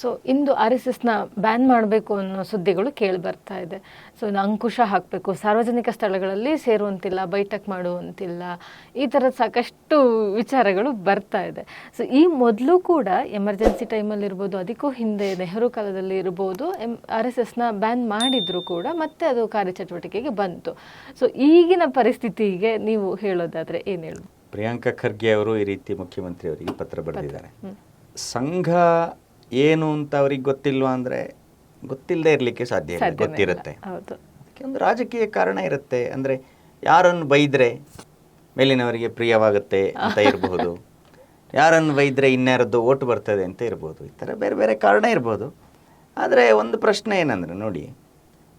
So ಇಂದು R S ಎಸ್ನ ban ಮಾಡಬೇಕು ಅನ್ನೋ ಸುದ್ದಿಗಳು ಕೇಳಿ ಬರ್ತಾ ಇದೆ. ಸೊ ಇನ್ನು ಅಂಕುಶ ಹಾಕಬೇಕು. ಸಾರ್ವಜನಿಕ ಸ್ಥಳಗಳಲ್ಲಿ ಸೇರುವಂತಿಲ್ಲ ಬೈಠಕ್ ಮಾಡುವಂತಿಲ್ಲ. ಈ ಥರದ ಸಾಕಷ್ಟು ವಿಚಾರಗಳು ಬರ್ತಾ ಇದೆ. ಸೊ ಈ ಮೊದಲು ಕೂಡ ಎಮರ್ಜೆನ್ಸಿ ಟೈಮಲ್ಲಿ ಇರ್ಬೋದು ಅದಕ್ಕೂ ಹಿಂದೆ ನೆಹರು ಕಾಲದಲ್ಲಿ ಇರ್ಬೋದು ಎಂ ಆರ್ ಎಸ್ ಎಸ್ನ ಬ್ಯಾನ್ ಮಾಡಿದ್ರು ಕೂಡ ಮತ್ತೆ ಅದು ಕಾರ್ಯಚಟುವಟಿಕೆಗೆ ಬಂತು. ಸೊ ಈಗಿನ ಪರಿಸ್ಥಿತಿಗೆ ನೀವು ಹೇಳೋದಾದರೆ ಏನು ಹೇಳು? ಪ್ರಿಯಾಂಕಾ ಖರ್ಗೆ ಅವರು ಈ ರೀತಿ ಮುಖ್ಯಮಂತ್ರಿ ಅವರಿಗೆ ಪತ್ರ. ಬರೆದಿದ್ದಾರೆ ಸಂಘ ಏನು ಅಂತ ಅವ್ರಿಗೆ ಗೊತ್ತಿಲ್ವಾ ಅಂದ್ರೆ ಗೊತ್ತಿಲ್ಲದೆ ಇರಲಿಕ್ಕೆ ಸಾಧ್ಯ ಇಲ್ಲ ಗೊತ್ತಿರುತ್ತೆ. ಅದಕ್ಕೆ ಒಂದು ರಾಜಕೀಯ ಕಾರಣ ಇರುತ್ತೆ. ಅಂದ್ರೆ ಯಾರನ್ನು ಬೈದ್ರೆ ಮೇಲಿನವರಿಗೆ ಪ್ರಿಯವಾಗುತ್ತೆ ಅಂತ ಇರಬಹುದು ಯಾರನ್ನು ಬೈದ್ರೆ ಇನ್ಯಾರದ್ದು ಓಟ್ ಬರ್ತದೆ ಅಂತ ಇರ್ಬೋದು. ಈ ಥರ ಬೇರೆ ಬೇರೆ ಕಾರಣ ಇರ್ಬೋದು. ಆದರೆ ಒಂದು ಪ್ರಶ್ನೆ ಏನಂದ್ರೆ ನೋಡಿ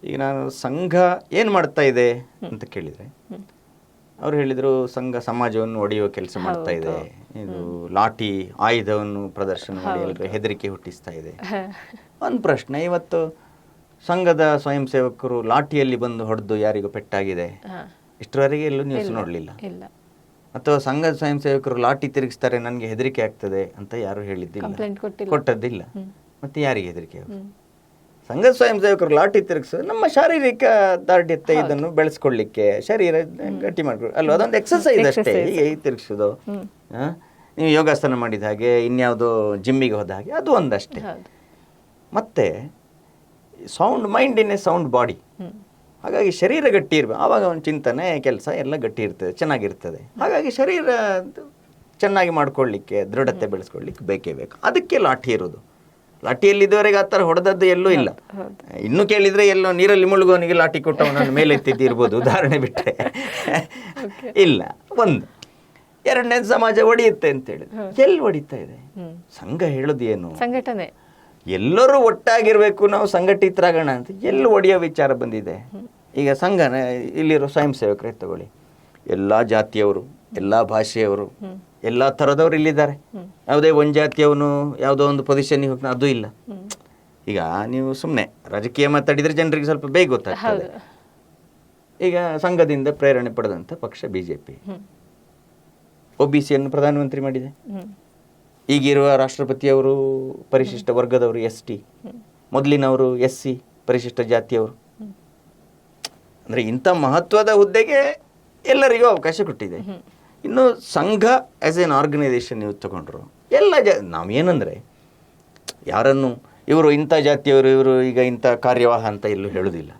ಈಗ ನಾನು ಸಂಘ ಏನು ಮಾಡ್ತಾ ಇದೆ ಅಂತ ಕೇಳಿದರೆ ಅವ್ರು ಹೇಳಿದರು ಸಂಘ ಸಮಾಜವನ್ನು ಒಡೆಯುವ ಕೆಲಸ ಮಾಡ್ತಾ ಇದೆ. ಇದು ಲಾಠಿ ಆಯುಧವನ್ನು ಪ್ರದರ್ಶನ ಮಾಡಿ ಎಲ್ಲರೂ ಹೆದರಿಕೆ ಹುಟ್ಟಿಸ್ತಾ ಇದೆ. ಒಂದು ಪ್ರಶ್ನೆ ಇವತ್ತು ಸಂಘದ ಸ್ವಯಂ ಸೇವಕರು ಲಾಠಿಯಲ್ಲಿ ಬಂದು ಹೊಡೆದು ಯಾರಿಗೂ ಪೆಟ್ಟಾಗಿದೆ. ಇಷ್ಟರವರೆಗೆ ಎಲ್ಲೂ ನ್ಯೂಸ್ ನೋಡಲಿಲ್ಲ. ಅಥವಾ ಸಂಘದ ಸ್ವಯಂ ಸೇವಕರು ಲಾಠಿ ತಿರುಗಿಸ್ತಾರೆ ನನಗೆ ಹೆದರಿಕೆ ಆಗ್ತದೆ ಅಂತ ಯಾರು ಹೇಳಿದ್ದಿಲ್ಲ. ಕೊಟ್ಟದ್ದಿಲ್ಲ. ಮತ್ತೆ ಯಾರಿಗೆ ಹೆದರಿಕೆ ಸಂಘದ ಸ್ವಯಂ ಸೇವಕರು ಲಾಟಿ ತಿರುಗಿಸು ನಮ್ಮ ಶಾರೀರಿಕ ದಾರ್ಢ್ಯತೆ ಇದನ್ನು ಬೆಳೆಸ್ಕೊಳ್ಳಿಕ್ಕೆ ಶರೀರ ಗಟ್ಟಿ ಮಾಡ್ಕೊಳ್ಳಿ. ಅಲ್ವಾ ಅದೊಂದು ಎಕ್ಸಸೈಸ್ ಅಷ್ಟೇ ಹೀಗೆ ತಿರುಗಿಸೋದು? ನೀವು ಯೋಗಾಸನ ಮಾಡಿದ ಹಾಗೆ ಇನ್ಯಾವುದೋ ಜಿಮ್ಮಿಗೆ ಹೋದ ಹಾಗೆ ಅದು ಒಂದಷ್ಟೇ. ಮತ್ತೆ sound mind in a sound body ಹಾಗಾಗಿ ಶರೀರ ಗಟ್ಟಿ ಇರಬೇಕು ಆವಾಗ ಒಂದು ಚಿಂತನೆ ಕೆಲಸ ಎಲ್ಲ ಗಟ್ಟಿ ಇರ್ತದೆ ಚೆನ್ನಾಗಿರ್ತದೆ. ಹಾಗಾಗಿ ಶರೀರ ಚೆನ್ನಾಗಿ ಮಾಡ್ಕೊಳ್ಳಿಕ್ಕೆ ದೃಢತೆ ಬೆಳೆಸ್ಕೊಳ್ಳಿಕ್ಕೆ ಬೇಕೇ ಬೇಕು. ಅದಕ್ಕೆ ಲಾಠಿ ಇರೋದು ಲಾಠಿಯಲ್ಲಿ ಇದುವರೆಗೆ ಆ ಥರ ಹೊಡೆದದ್ದು ಎಲ್ಲೂ ಇಲ್ಲ. ಇನ್ನು ಕೇಳಿದರೆ ಎಲ್ಲೋ ನೀರಲ್ಲಿ ಮುಳುಗೋನಿಗೆ ಲಾಟಿ ಕೊಟ್ಟು ಅವನನ್ನು ಮೇಲೆ ಎತ್ತಿದ್ದಿರ್ಬೋದು ಉದಾಹರಣೆ ಬಿಟ್ಟರೆ ಇಲ್ಲ ಒಂದು. ಎರಡನೇ ಸಮಾಜ ಒಡೆಯುತ್ತೆ ಅಂತ ಹೇಳಿದ್ರು. ಎಲ್ಲಿ ಒಡಿತಾ ಇದೆ? ಸಂಘ ಹೇಳೋದು ಏನು? ಸಂಘಟನೆ. ಎಲ್ಲರೂ ಒಟ್ಟಾಗಿರ್ಬೇಕು ನಾವು ಸಂಘಟಿತರಾಗೋಣ ಅಂತ. ಎಲ್ಲಿ ಒಡೆಯೋ ವಿಚಾರ ಬಂದಿದೆ? ಈಗ ಸಂಘನ ಇಲ್ಲಿರೋ ಸ್ವಯಂ ಸೇವಕರೇ ತಗೊಳ್ಳಿ. ಎಲ್ಲ ಜಾತಿಯವರು ಎಲ್ಲ ಭಾಷೆಯವರು ಎಲ್ಲ ಥರದವ್ರು ಇಲ್ಲಿದ್ದಾರೆ. ಯಾವುದೇ ಒಂದು ಜಾತಿಯವನು ಯಾವುದೋ ಒಂದು ಪೊಸಿಷನ್ಗೆ ಹೋಗ್ತಾನೆ ಅದು ಇಲ್ಲ. ಈಗ ನೀವು ಸುಮ್ಮನೆ ರಾಜಕೀಯ ಮಾತಾಡಿದರೆ ಜನರಿಗೆ ಸ್ವಲ್ಪ ಬೇಗ ಗೊತ್ತಾಗ್ತದೆ. ಈಗ ಸಂಘದಿಂದ ಪ್ರೇರಣೆ ಪಡೆದಂಥ ಪಕ್ಷ B J P O B ಸಿಯನ್ನು ಪ್ರಧಾನಮಂತ್ರಿ ಮಾಡಿದೆ. ಈಗಿರುವ ರಾಷ್ಟ್ರಪತಿಯವರು ಪರಿಶಿಷ್ಟ ವರ್ಗದವರು ಎಸ್ ಟಿ. ಮೊದಲಿನವರು ಎಸ್ ಸಿ ಪರಿಶಿಷ್ಟ ಜಾತಿಯವರು. ಅಂದರೆ ಇಂಥ ಮಹತ್ವದ ಹುದ್ದೆಗೆ ಎಲ್ಲರಿಗೂ ಅವಕಾಶ ಕೊಟ್ಟಿದೆ. ಇನ್ನು ಸಂಘ ಆ್ಯಸ್ ಎನ್ ಆರ್ಗನೈಸೇಷನ್ ನೀವು ತಗೊಂಡ್ರು ಎಲ್ಲ ಜ ನಾವೇನಂದರೆ ಯಾರನ್ನು ಇವರು ಇಂಥ ಜಾತಿಯವರು ಇವರು ಈಗ ಇಂಥ ಕಾರ್ಯವಾಹ ಅಂತ ಎಲ್ಲೂ ಹೇಳೋದಿಲ್ಲ.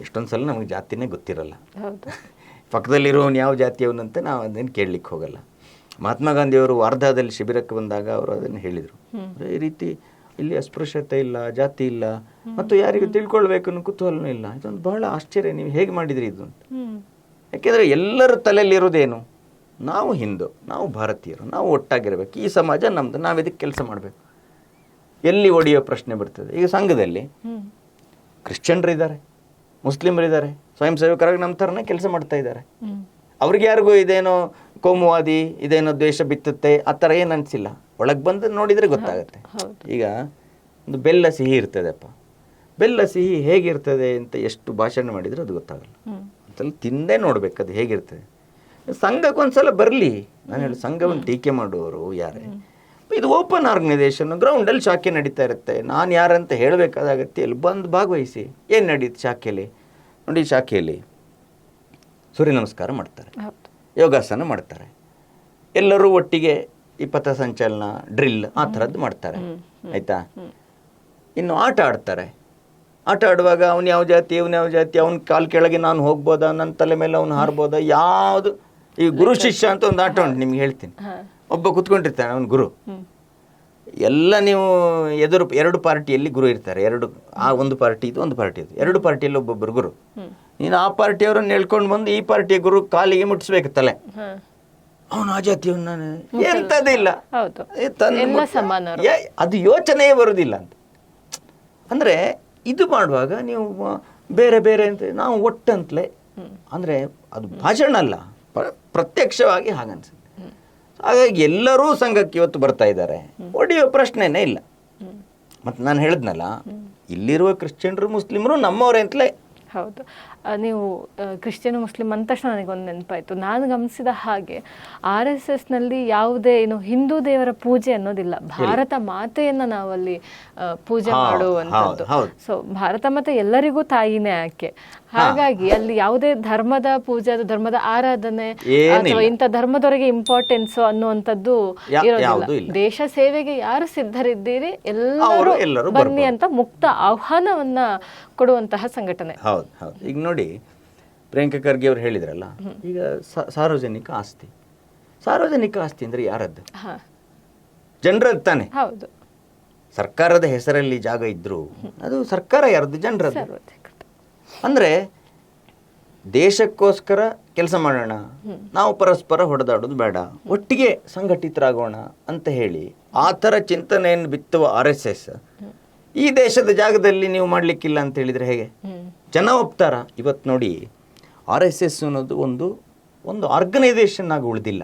ಎಷ್ಟೊಂದು ಸಲ ನಮಗೆ ಜಾತಿನೇ ಗೊತ್ತಿರಲ್ಲ. ಪಕ್ಕದಲ್ಲಿರೋನು ಯಾವ ಜಾತಿಯವನು ಅಂತ ನಾವು ಅದನ್ನು ಕೇಳಲಿಕ್ಕೆ ಹೋಗಲ್ಲ. ಮಹಾತ್ಮ ಗಾಂಧಿಯವರು ವಾರ್ಧಾದಲ್ಲಿ ಶಿಬಿರಕ್ಕೆ ಬಂದಾಗ ಅವರು ಅದನ್ನು ಹೇಳಿದರು. ಈ ರೀತಿ ಇಲ್ಲಿ ಅಸ್ಪೃಶ್ಯತೆ ಇಲ್ಲ ಜಾತಿ ಇಲ್ಲ ಮತ್ತು ಯಾರಿಗೂ ತಿಳ್ಕೊಳ್ಬೇಕು ಅನ್ನೋ ಕುತೂಹಲನೂ ಇಲ್ಲ. ಇದೊಂದು ಬಹಳ ಆಶ್ಚರ್ಯ ನೀವು ಹೇಗೆ ಮಾಡಿದ್ರಿ ಇದು ಅಂತ. ಯಾಕೆಂದರೆ ಎಲ್ಲರ ತಲೆಯಲ್ಲಿರೋದೇನು? ನಾವು ಹಿಂದೂ ನಾವು ಭಾರತೀಯರು ನಾವು ಒಟ್ಟಾಗಿರಬೇಕು. ಈ ಸಮಾಜ ನಮ್ದು ನಾವು ಇದಕ್ಕೆ ಕೆಲಸ ಮಾಡಬೇಕು. ಎಲ್ಲಿ ಒಡೆಯೋ ಪ್ರಶ್ನೆ ಬರ್ತದೆ. ಈಗ ಸಂಘದಲ್ಲಿ ಹ್ಮ್. ಕ್ರಿಶ್ಚಿಯನ್ರಿದ್ದಾರೆ ಮುಸ್ಲಿಮರಿದ್ದಾರೆ ಸ್ವಯಂ ಸೇವಕರಾಗಿ ನಮ್ಮ ಥರನೇ ಕೆಲಸ ಮಾಡ್ತಾ ಇದ್ದಾರೆ. ಅವ್ರಿಗೆ ಯಾರಿಗೂ ಇದೇನೋ ಕೋಮುವಾದಿ ಇದೇನೋ ದ್ವೇಷ ಬಿತ್ತುತ್ತೆ ಆ ಥರ ಏನು ಅನಿಸಿಲ್ಲ. ಒಳಗೆ ಬಂದು ನೋಡಿದರೆ ಗೊತ್ತಾಗುತ್ತೆ. ಈಗ ಒಂದು ಬೆಲ್ಲ ಸಿಹಿ ಇರ್ತದೆಪ್ಪ. ಬೆಲ್ಲ ಸಿಹಿ ಹೇಗಿರ್ತದೆ ಅಂತ ಎಷ್ಟು ಭಾಷಣ ಮಾಡಿದರೆ ಅದು ಗೊತ್ತಾಗಲ್ಲ. ಅಂತಲ್ಲಿ ತಿಂದೇ ನೋಡ್ಬೇಕು ಅದು ಹೇಗಿರ್ತದೆ. ಸಂಘಕ್ಕೆ ಒಂದ್ಸಲ ಬರಲಿ. ನಾನು ಹೇಳಿ ಸಂಘವನ್ನು ಟೀಕೆ ಮಾಡುವವರು ಯಾರೇ. ಇದು ಓಪನ್ ಆರ್ಗನೈಸೇಷನ್ ಗ್ರೌಂಡಲ್ಲಿ ಶಾಖೆ ನಡೀತಾ ಇರುತ್ತೆ. ನಾನು ಯಾರಂತ ಹೇಳಬೇಕಾದ ಅಗತ್ಯ ಇಲ್ಲ. ಬಂದು ಭಾಗವಹಿಸಿ. ಏನು ನಡೀತು ಶಾಖೆಯಲ್ಲಿ ನೋಡಿ ಶಾಖೆಯಲ್ಲಿ ಸೂರ್ಯ ನಮಸ್ಕಾರ ಮಾಡ್ತಾರೆ. ಯೋಗಾಸನ ಮಾಡ್ತಾರೆ. ಎಲ್ಲರೂ ಒಟ್ಟಿಗೆ ಈ ಪಥಸಂಚಲನ ಡ್ರಿಲ್ ಆ ಥರದ್ದು ಮಾಡ್ತಾರೆ. ಆಯ್ತಾ? ಇನ್ನು ಆಟ ಆಡ್ತಾರೆ. ಆಟ ಆಡುವಾಗ ಅವ್ನು ಯಾವ ಜಾತಿ ಇವ್ನು ಯಾವ ಜಾತಿ ಅವ್ನ ಕಾಲು ಕೆಳಗೆ ನಾನು ಹೋಗ್ಬೋದಾ? ನನ್ನ ತಲೆ ಮೇಲೆ ಅವ್ನು ಹಾರ್ಬೋದಾ? ಯಾವುದು ಈ ಗುರು ಶಿಷ್ಯ ಅಂತ ಒಂದು ಆಟ ಉಂಟು ನಿಮ್ಗೆ ಹೇಳ್ತೀನಿ. ಒಬ್ಬ ಕುತ್ಕೊಂಡಿರ್ತಾನೆ ಅವನು ಗುರು. ಎಲ್ಲ ನೀವು ಎದುರು ಎರಡು ಪಾರ್ಟಿಯಲ್ಲಿ ಗುರು ಇರ್ತಾರೆ. ಎರಡು ಆ ಒಂದು ಪಾರ್ಟಿ ಇದು ಒಂದು ಪಾರ್ಟಿ ಇದು ಎರಡು ಪಾರ್ಟಿಯಲ್ಲಿ ಒಬ್ಬೊಬ್ಬರು ಗುರು. ನೀನು ಆ ಪಾರ್ಟಿಯವರನ್ನು ಹೇಳ್ಕೊಂಡು ಬಂದು ಈ ಪಾರ್ಟಿಯ ಗುರು ಕಾಲಿಗೆ ಮುಟ್ಟಿಸ್ಬೇಕು ತಲೆ. ಅವನು ಆ ಜಾತಿಯವನ್ನ ಸಮಾನರು. ಅದು ಯೋಚನೆಯೇ ಬರುವುದಿಲ್ಲ ಅಂತ. ಅಂದರೆ ಇದು ಮಾಡುವಾಗ ನೀವು ಬೇರೆ ಬೇರೆ ಅಂತ ನಾವು ಒಟ್ಟಂತಲೇ ಅಂದರೆ ಅದು ಭಾಷಣ ಅಲ್ಲ. ಪ್ರತ್ಯಕ್ಷವಾಗಿ ಹಾಗನ್ಸುತ್ತೆ. ಹಾಗಾಗಿ ಎಲ್ಲರೂ ಸಂಘಕ್ಕೆ ಇವತ್ತು ಬರ್ತಾ ಇದ್ದಾರೆ. ಒಡೆಯೋ ಪ್ರಶ್ನೆನೇ ಇಲ್ಲ. ಮತ್ತು ನಾನು ಹೇಳಿದ್ನಲ್ಲ ಇಲ್ಲಿರುವ ಕ್ರಿಶ್ಚಿಯನ್ರು ಮುಸ್ಲಿಮರು ನಮ್ಮವರೇ ಅಂತಲೇ ಹೌದು. ನೀವು ಕ್ರಿಶ್ಚಿಯನ್ ಮುಸ್ಲಿಂ ಅಂದ ತಕ್ಷಣ ನನಗೊಂದು ನೆನಪಾಯಿತು. ನಾನು ಗಮನಿಸಿದ ಹಾಗೆ ಆರ್ ಎಸ್ ಎಸ್ನಲ್ಲಿ ಯಾವುದೇ ಏನು ಹಿಂದೂ ದೇವರ ಪೂಜೆ ಅನ್ನೋದಿಲ್ಲ. ಭಾರತ ಮಾತೆಯನ್ನ ನಾವಲ್ಲಿ ಅಲ್ಲಿ ಪೂಜೆ ಮಾಡುವಂತದ್ದು ಮಾಡುವಂಥದ್ದು. ಸೊ ಭಾರತ ಮಾತೆ ಎಲ್ಲರಿಗೂ ತಾಯಿನೇ ಆಕೆ. ಹಾಗಾಗಿ ಅಲ್ಲಿ ಯಾವುದೇ ಧರ್ಮದ ಪೂಜೆ ಧರ್ಮದ ಆರಾಧನೆ. ಅಥವಾ ಇಂಥ ಧರ್ಮದವರೆಗೆ ಇಂಪಾರ್ಟೆನ್ಸ್ ಅನ್ನುವಂಥದ್ದು ಇರೋದಿಲ್ಲ. ದೇಶ ಸೇವೆಗೆ ಯಾರು ಸಿದ್ಧರಿದ್ದೀರಿ? ಎಲ್ಲರೂ ಬನ್ನಿ ಅಂತ ಮುಕ್ತ ಆಹ್ವಾನವನ್ನ ಕೊಡುವಂತಹ ಸಂಘಟನೆ. ಹೌದು ಹೌದು. ಈಗ ನೋಡಿ ಪ್ರಿಯಾಂಕಾ ಖರ್ಗೆ ಅವ್ರು ಹೇಳಿದ್ರಲ್ಲ ಈಗ ಸಾರ್ವಜನಿಕ ಆಸ್ತಿ. ಸಾರ್ವಜನಿಕ ಆಸ್ತಿ ಅಂದ್ರೆ ಯಾರದ್ದು? ಜನರದ್ದು ತಾನೆ. ಹೌದು. ಸರ್ಕಾರದ ಹೆಸರಲ್ಲಿ ಜಾಗ ಇದ್ರು ಅದು ಸರ್ಕಾರ ಯಾರದ್ದು? ಜನರದ್ದು. ಅಂದ್ರೆ ದೇಶಕ್ಕೋಸ್ಕರ ಕೆಲಸ ಮಾಡೋಣ ನಾವು ಪರಸ್ಪರ ಹೊಡೆದಾಡೋದು ಬೇಡ ಒಟ್ಟಿಗೆ ಸಂಘಟಿತರಾಗೋಣ ಅಂತ ಹೇಳಿ ಆ ಥರ ಚಿಂತನೆಯನ್ನು ಬಿತ್ತುವ ಆರ್ ಎಸ್ ಎಸ್ ಈ ದೇಶದ ಜಾಗದಲ್ಲಿ ನೀವು ಮಾಡ್ಲಿಕ್ಕಿಲ್ಲ ಅಂತ ಹೇಳಿದರೆ ಹೇಗೆ? ಜನ ಒಪ್ತಾರ? ಇವತ್ತು ನೋಡಿ ಆರ್ ಎಸ್ ಎಸ್ ಅನ್ನೋದು ಒಂದು ಒಂದು ಆರ್ಗನೈಸೇಷನ್ ಆಗಿ ಉಳಿದಿಲ್ಲ.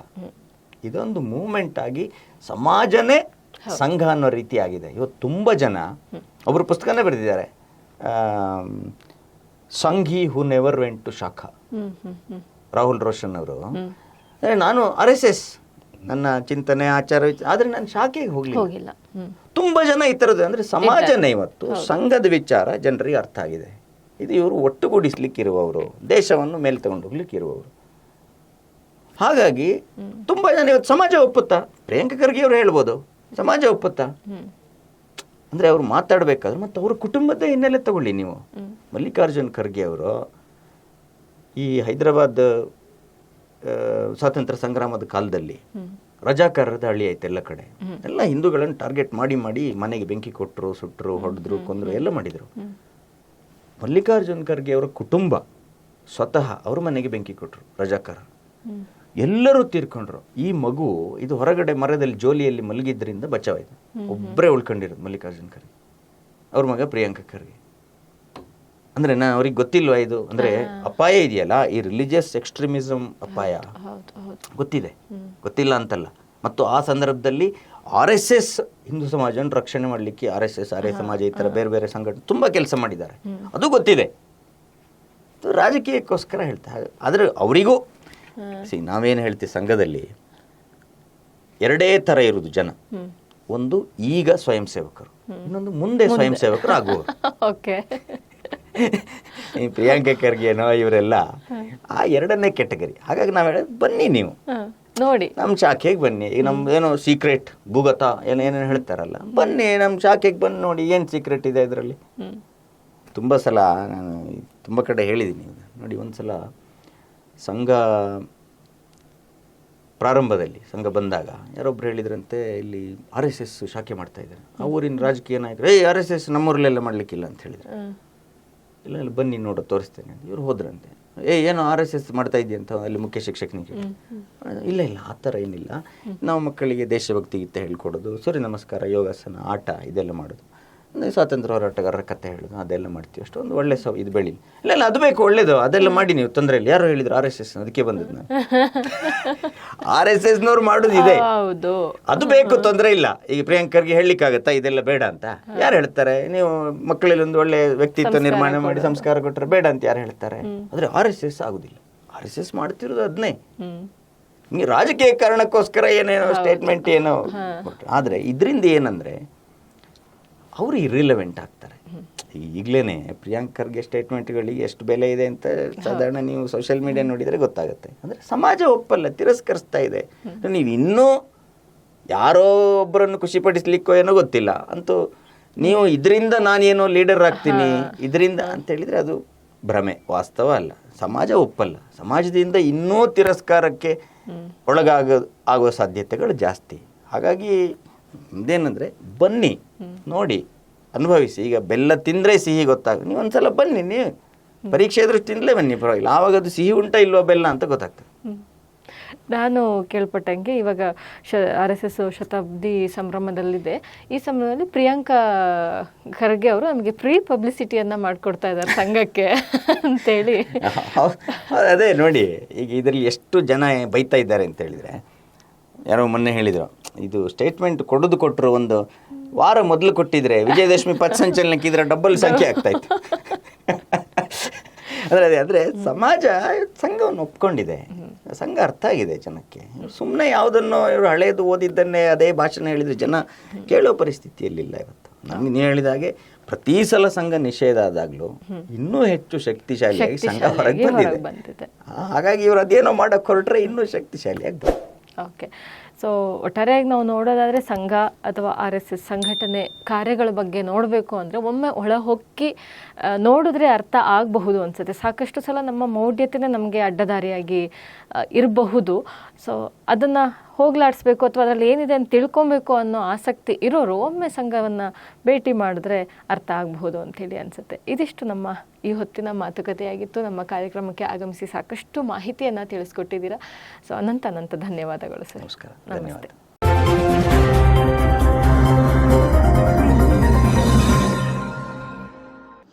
ಇದೊಂದು ಮೂಮೆಂಟ್ ಆಗಿ ಸಮಾಜನೇ ಸಂಘ ಅನ್ನೋ ರೀತಿ ಆಗಿದೆ ಇವತ್ತು ತುಂಬ ಜನ ಒಬ್ಬರು ಪುಸ್ತಕನೇ ಬರೆದಿದ್ದಾರೆ. Sanghi who never went to Shakha. Rahul Roshan ಅವರು. ನಾನು ಆರ್ ಎಸ್ ಎಸ್ ನನ್ನ ಚಿಂತನೆ ಆಚಾರ ವಿಚಾರ ಆದ್ರೆ ನಾನು ಶಾಖೆಗೆ ಹೋಗ್ಲಿಲ್ಲ. ಹೋಗಿಲ್ಲ. ತುಂಬಾ ಜನ ಈ ಥರದ್ದು ಅಂದ್ರೆ ಸಮಾಜನೇ ಇವತ್ತು ಸಂಘದ ವಿಚಾರ ಜನರಿಗೆ ಅರ್ಥ ಆಗಿದೆ. ಇದು ಇವರು ಒಟ್ಟುಗೂಡಿಸ್ಲಿಕ್ಕಿರುವವರು ದೇಶವನ್ನು ಮೇಲೆ ತಗೊಂಡು ಹೋಗ್ಲಿಕ್ಕೆ ಇರುವವರು. ಹಾಗಾಗಿ ತುಂಬಾ ಜನ ಇವತ್ತು ಸಮಾಜ ಒಪ್ಪುತ್ತಾ? ಪ್ರಿಯಾಂಕ ಖರ್ಗೆ ಅವರು ಹೇಳ್ಬೋದು ಸಮಾಜ ಒಪ್ಪುತ್ತಾ? ಅಂದ್ರೆ ಅವ್ರು ಮಾತಾಡ್ಬೇಕಾದ್ರೆ ಮತ್ತೆ ಅವ್ರ ಕುಟುಂಬದ ಹಿನ್ನೆಲೆ ತಗೊಳ್ಳಿ ನೀವು. ಮಲ್ಲಿಕಾರ್ಜುನ್ ಖರ್ಗೆ ಅವರು ಈ ಹೈದರಾಬಾದ್ ಸ್ವಾತಂತ್ರ್ಯ ಸಂಗ್ರಾಮದ ಕಾಲದಲ್ಲಿ ರಜಾಕಾರರ ದಾಳಿ ಆಯ್ತು ಎಲ್ಲ ಕಡೆ. ಎಲ್ಲ ಹಿಂದೂಗಳನ್ನು ಟಾರ್ಗೆಟ್ ಮಾಡಿ ಮಾಡಿ ಮನೆಗೆ ಬೆಂಕಿ ಕೊಟ್ಟರು ಸುಟ್ಟರು ಹೊಡೆದ್ರು ಕೊಂದ್ರು ಎಲ್ಲ ಮಾಡಿದರು. ಮಲ್ಲಿಕಾರ್ಜುನ್ ಖರ್ಗೆ ಅವರ ಕುಟುಂಬ ಸ್ವತಃ ಅವ್ರ ಮನೆಗೆ ಬೆಂಕಿ ಕೊಟ್ಟರು ರಜಾಕಾರ. ಎಲ್ಲರೂ ತೀರ್ಕೊಂಡ್ರು. ಈ ಮಗು ಇದು ಹೊರಗಡೆ ಮರದಲ್ಲಿ ಜೋಲಿಯಲ್ಲಿ ಮಲಗಿದ್ರಿಂದ ಬಚಾವಾಯ್ತು ಒಬ್ಬರೇ ಉಳ್ಕೊಂಡಿರೋದು ಮಲ್ಲಿಕಾರ್ಜುನ್ ಖರ್ಗೆ. ಅವ್ರ ಮಗ ಪ್ರಿಯಾಂಕ ಖರ್ಗೆ. ಅಂದ್ರೆ ನಾ ಅವ್ರಿಗೆ ಗೊತ್ತಿಲ್ವಾ ಇದು? ಅಂದ್ರೆ ಅಪಾಯ ಇದೆಯಲ್ಲ ಈ ರಿಲಿಜಿಯಸ್ ಎಕ್ಸ್ಟ್ರೀಮಿಸಮ್ ಅಪಾಯ. ಗೊತ್ತಿದೆ. ಗೊತ್ತಿಲ್ಲ ಅಂತಲ್ಲ. ಮತ್ತು ಆ ಸಂದರ್ಭದಲ್ಲಿ ಆರ್ ಎಸ್ ಎಸ್ ಹಿಂದೂ ಸಮಾಜವನ್ನು ರಕ್ಷಣೆ ಮಾಡಲಿಕ್ಕೆ ಆರ್ ಎಸ್ ಎಸ್ ಆರ್ಯ ಸಮಾಜ ಈ ಥರ ಬೇರೆ ಬೇರೆ ಸಂಘಟನೆ ತುಂಬಾ ಕೆಲಸ ಮಾಡಿದ್ದಾರೆ. ಅದು ಗೊತ್ತಿದೆ. ರಾಜಕೀಯಕ್ಕೋಸ್ಕರ ಹೇಳ್ತಾ ಆದರೆ ಅವರಿಗೂ ಸಿ ನಾವೇನು ಹೇಳ್ತೀವಿ ಸಂಘದಲ್ಲಿ? ಎರಡೇ ಥರ ಇರುವುದು ಜನ. ಒಂದು ಈಗ ಸ್ವಯಂ ಸೇವಕರು. ಇನ್ನೊಂದು ಮುಂದೆ ಸ್ವಯಂ ಸೇವಕರು ಆಗುವರು ಓಕೆ ಈ ಪ್ರಿಯಾಂಕ ಖರ್ಗೆನೋ ಇವರೆಲ್ಲ ಆ ಎರಡನೇ ಕೆಟಗರಿ ಹಾಗಾಗಿ ನಾವು ಹೇಳೋದು ಬನ್ನಿ ನೀವು. ನೋಡಿ. ನಮ್ಮ ಶಾಖೆಗೆ ಬನ್ನಿ. ಈಗ ನಮ್ದು ಏನೋ ಸೀಕ್ರೆಟ್ ಭೂಗತ ಏನೋ ಏನೇನು ಹೇಳ್ತಾರಲ್ಲ ಬನ್ನಿ ನಮ್ಮ ಶಾಖೆಗೆ ಬಂದು ನೋಡಿ ಏನು ಸೀಕ್ರೆಟ್ ಇದೆ ಇದರಲ್ಲಿ. ತುಂಬ ಸಲ ನಾನು ತುಂಬ ಕಡೆ ಹೇಳಿದ್ದೀನಿ ನೋಡಿ ಒಂದು ಸಲ ಸಂಘ ಪ್ರಾರಂಭದಲ್ಲಿ ಸಂಘ ಬಂದಾಗ ಯಾರೊಬ್ರು ಹೇಳಿದ್ರಂತೆ ಇಲ್ಲಿ ಆರ್ ಎಸ್ ಎಸ್ ಶಾಖೆ ಮಾಡ್ತಾ ಇದ್ದಾರೆ. ಆ ಊರಿನ ರಾಜಕೀಯ ನಾಯಕರು ಏ ಆರ್ ಎಸ್ ಎಸ್ ನಮ್ಮೂರಲ್ಲೆಲ್ಲ ಮಾಡಲಿಕ್ಕಿಲ್ಲ ಅಂತ ಹೇಳಿದ್ರು. ಇಲ್ಲ ಇಲ್ಲ ಬನ್ನಿ ನೋಡು ತೋರಿಸ್ತೇನೆ ಇವ್ರು ಹೋದ್ರಂತೆ. ಏ ಏನೋ ಆರ್ ಎಸ್ ಎಸ್ ಮಾಡ್ತಾ ಇದೆಯಾ ಅಂತ ಅಲ್ಲಿ ಮುಖ್ಯ ಶಿಕ್ಷಕನಿಗೆ ಇಲ್ಲ ಇಲ್ಲ ಆ ಥರ ಏನಿಲ್ಲ. ನಾವು ಮಕ್ಕಳಿಗೆ ದೇಶಭಕ್ತಿ ಗೀತೆ ಹೇಳ್ಕೊಡೋದು. ಸೂರ್ಯ ನಮಸ್ಕಾರ ಯೋಗಾಸನ ಆಟ ಇದೆಲ್ಲ ಮಾಡೋದು. ಸ್ವಾತಂತ್ರ್ಯ ಹೋರಾಟಗಾರರ ಕತೆ ಹೇಳೋದು ಅದೆಲ್ಲ ಮಾಡ್ತೀವಿ ಅಷ್ಟೊಂದು ಒಳ್ಳೆ ಸೌ ಇದು ಬೆಳಿ ಇಲ್ಲ ಇಲ್ಲ ಅದು ಬೇಕು ಒಳ್ಳೇದು. ಅದೆಲ್ಲ ಮಾಡಿ ನೀವು. ತೊಂದರೆ ಇಲ್ಲ. ಯಾರು ಹೇಳಿದ್ರು ಆರ್ ಎಸ್ ಎಸ್ ಅದಕ್ಕೆ ಬಂದದ್ದು ನಾನು. ಆರ್ ಎಸ್ ಎಸ್ನವ್ರು ಮಾಡೋದು ಇದೆ. ಅದು ಬೇಕು ತೊಂದರೆ ಇಲ್ಲ. ಈಗ ಪ್ರಿಯಾಂಕರ್ಗೆ ಹೇಳಲಿಕ್ಕಾಗತ್ತಾ? ಇದೆಲ್ಲ ಬೇಡ ಅಂತ. ಯಾರು ಹೇಳ್ತಾರೆ? ನೀವು ಮಕ್ಕಳಲ್ಲಿ ಒಂದು ಒಳ್ಳೆ ವ್ಯಕ್ತಿತ್ವ ನಿರ್ಮಾಣ ಮಾಡಿ ಸಂಸ್ಕಾರ ಕೊಟ್ಟರೆ ಬೇಡ ಅಂತ ಯಾರು ಹೇಳ್ತಾರೆ? ಆದ್ರೆ ಆರ್ ಎಸ್ ಎಸ್ ಆಗುದಿಲ್ಲ. ಆರ್ ಎಸ್ ಎಸ್ ಮಾಡ್ತಿರೋದು ಅದನ್ನೇ ರಾಜಕೀಯ ಕಾರಣಕ್ಕೋಸ್ಕರ ಏನೇನೋ ಸ್ಟೇಟ್ಮೆಂಟ್ ಏನೋ. ಆದ್ರೆ ಇದರಿಂದ ಏನಂದ್ರೆ ಅವರು ಇರಿಲೆವೆಂಟ್ ಆಗ್ತಾರೆ. ಈಗಲೇ ಪ್ರಿಯಾಂಕರ್ಗೆ ಸ್ಟೇಟ್ಮೆಂಟ್ಗಳಿಗೆ ಎಷ್ಟು ಬೆಲೆ ಇದೆ ಅಂತ ಸಾಧಾರಣ ನೀವು ಸೋಷಿಯಲ್ ಮೀಡಿಯಾ ನೋಡಿದರೆ ಗೊತ್ತಾಗುತ್ತೆ. ಅಂದರೆ ಸಮಾಜ ಒಪ್ಪಲ್ಲ ತಿರಸ್ಕರಿಸ್ತಾ ಇದೆ. ನೀವು ಇನ್ನೂ ಯಾರೋ ಒಬ್ಬರನ್ನು ಖುಷಿಪಡಿಸ್ಲಿಕ್ಕೋ ಏನೋ ಗೊತ್ತಿಲ್ಲ. ಅಂತೂ ನೀವು ಇದರಿಂದ ನಾನೇನೋ ಲೀಡರ್ ಆಗ್ತೀನಿ ಇದರಿಂದ ಅಂತ ಹೇಳಿದರೆ ಅದು ಭ್ರಮೆ. ವಾಸ್ತವ ಅಲ್ಲ. ಸಮಾಜ ಒಪ್ಪಲ್ಲ. ಸಮಾಜದಿಂದ ಇನ್ನೂ ತಿರಸ್ಕಾರಕ್ಕೆ ಒಳಗಾಗ ಆಗೋ ಸಾಧ್ಯತೆಗಳು ಜಾಸ್ತಿ. ಹಾಗಾಗಿ ಇದೇನಂದ್ರೆ ಬನ್ನಿ ನೋಡಿ ಅನುಭವಿಸಿ. ಈಗ ಬೆಲ್ಲ ತಿಂದ್ರೆ ಸಿಹಿ ಗೊತ್ತಾಗ ನೀವು ಒಂದ್ಸಲ ಬನ್ನಿ ನೀವು ಪರೀಕ್ಷೆ ದೃಷ್ಟಿಯಿಂದಲೇ ಬನ್ನಿ ಪರವಾಗಿಲ್ಲ. ಆವಾಗ ಅದು ಸಿಹಿ ಉಂಟಾ ಇಲ್ವೋ ಬೆಲ್ಲ ಅಂತ ಗೊತ್ತಾಗ್ತದೆ. ನಾನು ಕೇಳ್ಪಟ್ಟಂಗೆ ಇವಾಗ ಶ ಆರ್ ಎಸ್ ಎಸ್ ಶತಾಬ್ದಿ ಸಂಭ್ರಮದಲ್ಲಿದೆ. ಈ ಸಂಭ್ರಮದಲ್ಲಿ ಪ್ರಿಯಾಂಕಾ ಖರ್ಗೆ ಅವರು ನಮಗೆ ಫ್ರೀ ಪಬ್ಲಿಸಿಟಿಯನ್ನು ಮಾಡಿಕೊಡ್ತಾ ಇದ್ದಾರೆ ಸಂಘಕ್ಕೆ ಅಂತೇಳಿ. ಅದೇ ನೋಡಿ ಈಗ ಇದರಲ್ಲಿ ಎಷ್ಟು ಜನ ಬೈತಾ ಇದ್ದಾರೆ ಅಂತ ಹೇಳಿದ್ರೆ ಯಾರೋ ಮೊನ್ನೆ ಹೇಳಿದರು ಇದು ಸ್ಟೇಟ್ಮೆಂಟ್ ಕೊಡೋದು ಕೊಟ್ಟರು ಒಂದು ವಾರ ಮೊದಲು ಕೊಟ್ಟಿದ್ರೆ ವಿಜಯದಶಮಿ ಪಥ ಸಂಚಲನಕ್ಕೆ ಇದರ ಡಬಲ್ ಸಂಖ್ಯೆ ಆಗ್ತಾ ಇತ್ತು ಅಂದ್ರೆ ಅದೇ ಅಂದರೆ ಸಮಾಜ ಸಂಘವನ್ನು ಒಪ್ಕೊಂಡಿದೆ. ಸಂಘ ಅರ್ಥ ಆಗಿದೆ ಜನಕ್ಕೆ. ಸುಮ್ಮನೆ ಯಾವುದನ್ನು ಇವರು ಹಳೆಯದು ಓದಿದ್ದನ್ನೇ ಅದೇ ಭಾಷಣ ಹೇಳಿದ್ರೆ ಜನ ಕೇಳೋ ಪರಿಸ್ಥಿತಿಯಲ್ಲಿಲ್ಲ ಇವತ್ತು. ನಮ್ಗೆ ನೀವು ಹೇಳಿದ ಹಾಗೆ ಪ್ರತಿ ಸಲ ಸಂಘ ನಿಷೇಧ ಆದಾಗ್ಲೂ ಇನ್ನೂ ಹೆಚ್ಚು ಶಕ್ತಿಶಾಲಿಯಾಗಿ ಸಂಘ ಹೊರಗೆ ಬಂದಿದೆ. ಬಂದಿದೆ. ಹಾಗಾಗಿ ಇವರು ಅದೇನೋ ಮಾಡಕ್ಕೆ ಹೊರಟ್ರೆ ಇನ್ನೂ ಶಕ್ತಿಶಾಲಿಯಾಗಿ ಬರ್ತಾರೆ Okay. ಸೊ ಒಟ್ಟಾರೆಯಾಗಿ ನಾವು ನೋಡೋದಾದರೆ ಸಂಘ ಅಥವಾ ಆರ್ ಎಸ್ ಎಸ್ ಸಂಘಟನೆ ಕಾರ್ಯಗಳ ಬಗ್ಗೆ ನೋಡಬೇಕು ಅಂದರೆ ಒಮ್ಮೆ ಒಳ ಹೊಕ್ಕಿ ನೋಡಿದ್ರೆ ಅರ್ಥ ಆಗಬಹುದು ಅನ್ಸುತ್ತೆ. ಸಾಕಷ್ಟು ಸಲ ನಮ್ಮ ಮೌಢ್ಯತೆನೇ ನಮಗೆ ಅಡ್ಡದಾರಿಯಾಗಿ ಇರಬಹುದು. ಸೊ ಅದನ್ನು ಹೋಗ್ಲಾಡಿಸ್ಬೇಕು ಅಥವಾ ಅದರಲ್ಲಿ ಏನಿದೆ ಅಂತ ತಿಳ್ಕೊಬೇಕು ಅನ್ನೋ ಆಸಕ್ತಿ ಇರೋರು ಒಮ್ಮೆ ಸಂಘವನ್ನು ಭೇಟಿ ಮಾಡಿದ್ರೆ ಅರ್ಥ ಆಗಬಹುದು ಅಂಥೇಳಿ ಅನಿಸುತ್ತೆ. ಇದಿಷ್ಟು ನಮ್ಮ ಈ ಹೊತ್ತಿನ ಮಾತುಕತೆಯಾಗಿತ್ತು. ನಮ್ಮ ಕಾರ್ಯಕ್ರಮಕ್ಕೆ ಆಗಮಿಸಿ ಸಾಕಷ್ಟು ಮಾಹಿತಿಯನ್ನು ತಿಳಿಸ್ಕೊಟ್ಟಿದ್ದೀರಾ. ಸೊ ಅನಂತ ಅನಂತ ಧನ್ಯವಾದಗಳು ಸರ್. ನಮಸ್ಕಾರ. ధన్యవాదాలు